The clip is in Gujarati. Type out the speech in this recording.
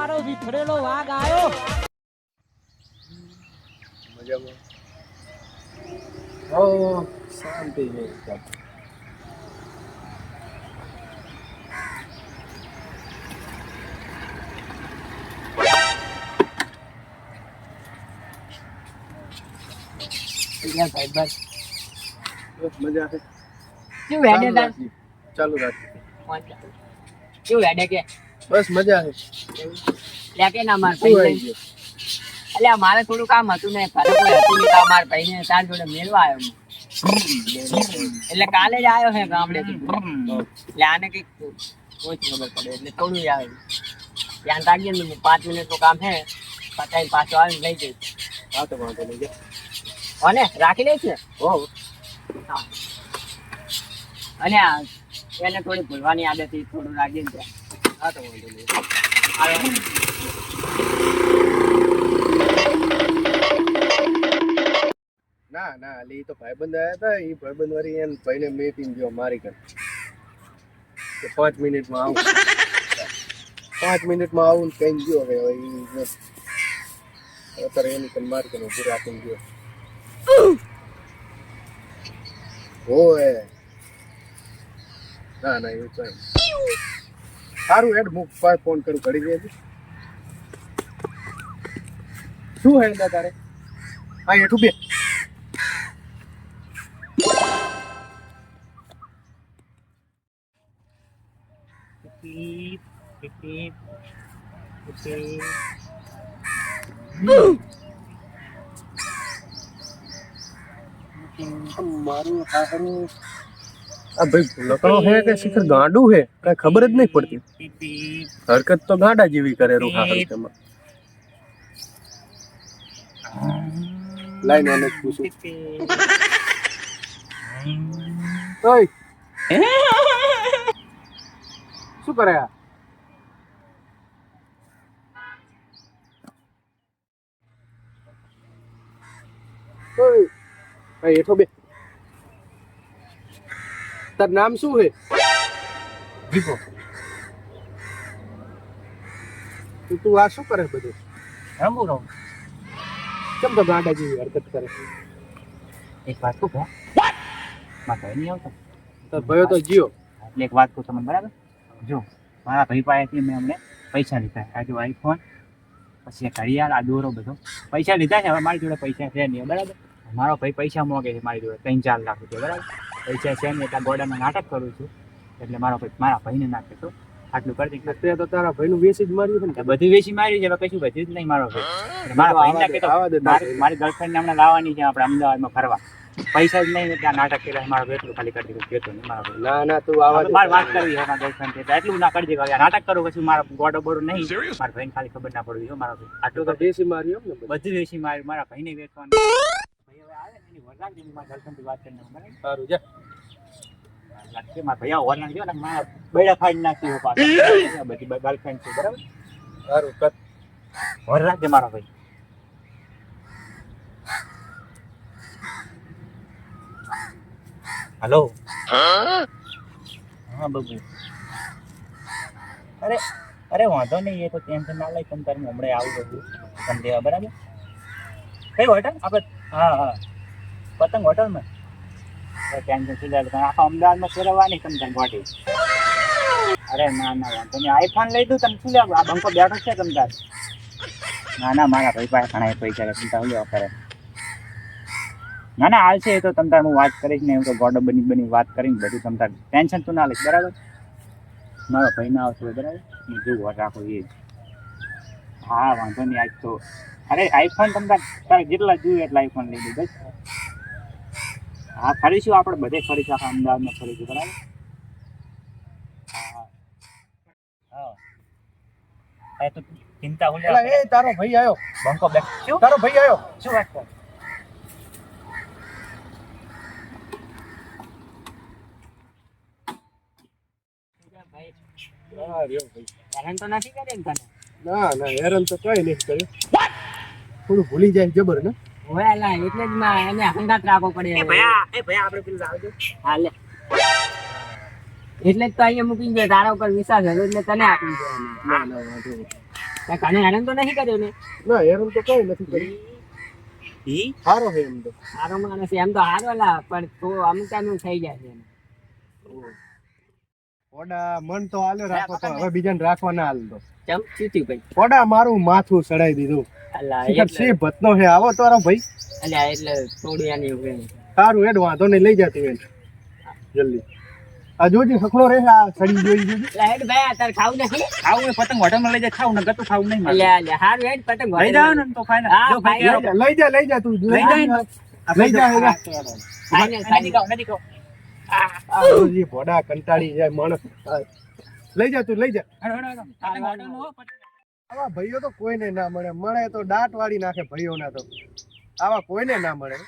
મારો વિફરેલો વાઘ આવ્યો મજામાં. હો શાંતિ છે. એકદમ. બસ. મજા છે. કેવું હેડે ચાલુ તાર? રાખી. ચાલુ રાખી કેવું હેડે કે? બસ મજા છે. લે ના માર ભાઈ એટલે મારે થોડું કામ હતું ને ઘરે કોઈ હતું નહીં તો આ માર ભાઈને તાર જોડે મેળવા આવ્યો એટલે કાલે જ આવ્યો છે ગામડે એટલે આને કંઈક કોઈ ખબર પડે એટલે થોડું આવે ધ્યાન રાખજે ને પાંચ મિનિટનું કામ છે પછી પાછો આવીને લઈ જઈશ. હા તો વાંધો નહીં જા. અને રાખી લઈશ ને? હો હા. અને એને થોડી ભૂલવાની આદત થોડું રાખજે ને હા તો વાંધો નહીં. ના ના ઈ તો ભાઈબંધ આવ્યા હતા એ ભાઈબંધ વાળી એને ભાઈને મેકીને ગયો મારી કર કે પાંચ મિનિટમાં આવું. પાંચ મિનિટમાં આવું ને કઈ ગયો હવે હવે અત્યારે એની કન મારી કર ઉભું રાખીને ગયો. ઓય. ના ના, એવું કઈ સારું હેડ, હું ફોન કરું કરી દે શું હે એના તારે? હા, હેઠું બે. મારું હારું. આ ભાઈ લકડો હે કે શિખર ગાંડું હે? કઈ ખબર જ નહીં પડતી. હરકત તો ગાંડા જેવી કરે રૂ હારું તેમાં લાઈન શું કરે આ? ઓય. આ હેઠો બે. તાર નામ શું હે દીપો. તું તું આ શું કરે બધું? રમું રહું કેમ તો ગાંડા જેવી હરકત કરે? એક વાત કહું મારા ભાઈ નહીં આવતો. તો ભયો તો જીઓ એટલે એક વાત કહું તમને બરાબર? જો મારા ભાઈ પાસેથી મેં અમને પૈસા લીધા આ જો આઈફોન પછી ઘડિયાળ આ દોરો બધો. પૈસા લીધા છે હવે મારી જોડે પૈસા છે નહીં બરાબર? મારો ભાઈ પૈસા મોગે છે મારી જોડે ત્રણ ચાર લાખ રૂપિયા બરાબર? પૈસા છે ને એટલા ગોડાનું નાટક કરું છું. એટલે મારા ભાઈ મારા ભાઈને નાખે તો આટલું કરી દે તો તારા ભાઈનું વેસી જ માર્યું છે ને. બધું વેસી માર્યું છે હવે કશું બધું જ નહીં મારો ભાઈ. મારા ભાઈ નાખે તો મારી મારી ગર્લફ્રેન્ડ હમણાં લાવવાની છે આપણે અમદાવાદમાં ફરવા. પૈસા જ નહીં ત્યાં નાટક કર્યા. મારો એટલું ખાલી કરી દીધું કેતો નહીં મારો ના ના તું આવા મારે વાત કરવી છે મારા ગર્લફ્રેન્ડ છે એટલું ના કરજે કે નાટક કરું પછી મારા ગોડો બોડો નહીં. મારા ભાઈને ખાલી ખબર ના પડવી જોઈએ મારા ભાઈ. આટલું તો દેશી માર્યું બધી ને બધું. બધું વેચી માર્યું મારા ભાઈને વેચવાનું. સારું જા. લાગશે મારા ભૈયા વરરાગ જેવો ને મારા બૈડા ફાડી નાખી હોય પાછા. બધી ગર્લફ્રેન્ડ છે બરાબર? સારું કર. મારા ભાઈ. હલો? હા બબુ. અરે અરે વાંધો નહીં એ તો ટેન્શન ના લઈ પણ તારે હમણાં આવું બધું. તમને દેવા બરાબર? કઈ હોટલ? આપણે હા હા. પતંગ હોટલમાં? ટેન્શન શું જાય તમે આખા અમદાવાદમાં ફેરવવાની તમે તમે ગોટી અરે ના ના, વાંધો નહીં. આઈફોન લઈ દઉં તમે શું લેવું? આ બંકો બેઠો છે તમ તાર. ના ના, મારા ભાઈ પાસે ઘણા પૈસા છે તમે લેવા કરે? ના ના, આવશે એ તો તમ તાર હું વાત કરીશ ને એવું તો ગોડો બની બની વાત કરીને બધું તમ તાર ટેન્શન તું ના લઈશ બરાબર? મારો ભાઈ ના આવશે, બરાબર? હું જોઉં રાખો એ. હા વાંધો નહીં આજ તો. અરે આઈફોન તમને તારે જેટલા જોઈએ એટલા આઈફોન લઈ દઉં બસ હા ફરીશું આપણે બધે ફરીશું આખા અમદાવાદમાં ફરીશું બરાબર? હા. હા. તો ચિંતા હું એ તારો ભાઈ આવ્યો બંકો બેક. શું? તારો ભાઈ આવ્યો શું વાત કર ભાઈ. તો નથી કરે તને? ના ના હેરાન તો કઈ નહીં કર્યું થોડું ભૂલી જાય જબર ને? ઓય એટલે જ માં એને હંગાત રાખવો પડે એ ભયા એ ભયા આપણે પેલું આવજો હાલે એટલે જ તો અહીંયા મૂકી દે તારા ઉપર વિશ્વાસ હતો એટલે તને આપી દે ના ના કાને હેરાન તો નહીં કર્યો ને? ના હેરાન તો કઈ નથી કર્યું. ઈ? સારો હે એમ તો. હારો માણસ એમ તો હારો લા પણ તો અમુક થઈ જાય છે પોડા મન તો હાલે રાખો તો હવે બીજાને રાખવા ના હાલ તો. ચમ શું ભાઈ? ઓડા મારું માથું સડાઈ દીધું. અલા એટલે સી ભતનો છે? આવો તારો ભાઈ. અલ્યા એટલે થોડું એની ઉપર સારું એડ વાંધો નહીં લઈ જતી બેન જલ્દી. આ જોજી સખલો રે આ સડી જોઈ જોજી. લાઈટ ભાઈ આ તાર ખાવ નથી? ખાવ ને પતંગ હોટલમાં લઈ જાય ખાવ ને ગતો ખાવું નહીં મારે. અલ્યા અલ્યા હારું એડ પતંગ લઈ જાવ ને તો ફાઇનલ હા, જો ભાઈ લઈ જા લઈ જા તું. લઈ જાય લઈ જા લઈ જા. ફાઈનલ ફાઈનલ આવો, નજીક આવો. આ જોજી ભોડા કંટાળી જાય માણસ. લઈ જા તું લઈ જા. આવા ભાઈઓ તો કોઈને ના મળે. મળે તો દાંત વાળી નાખે ભાઈઓના તો. આવા કોઈને ના મળે.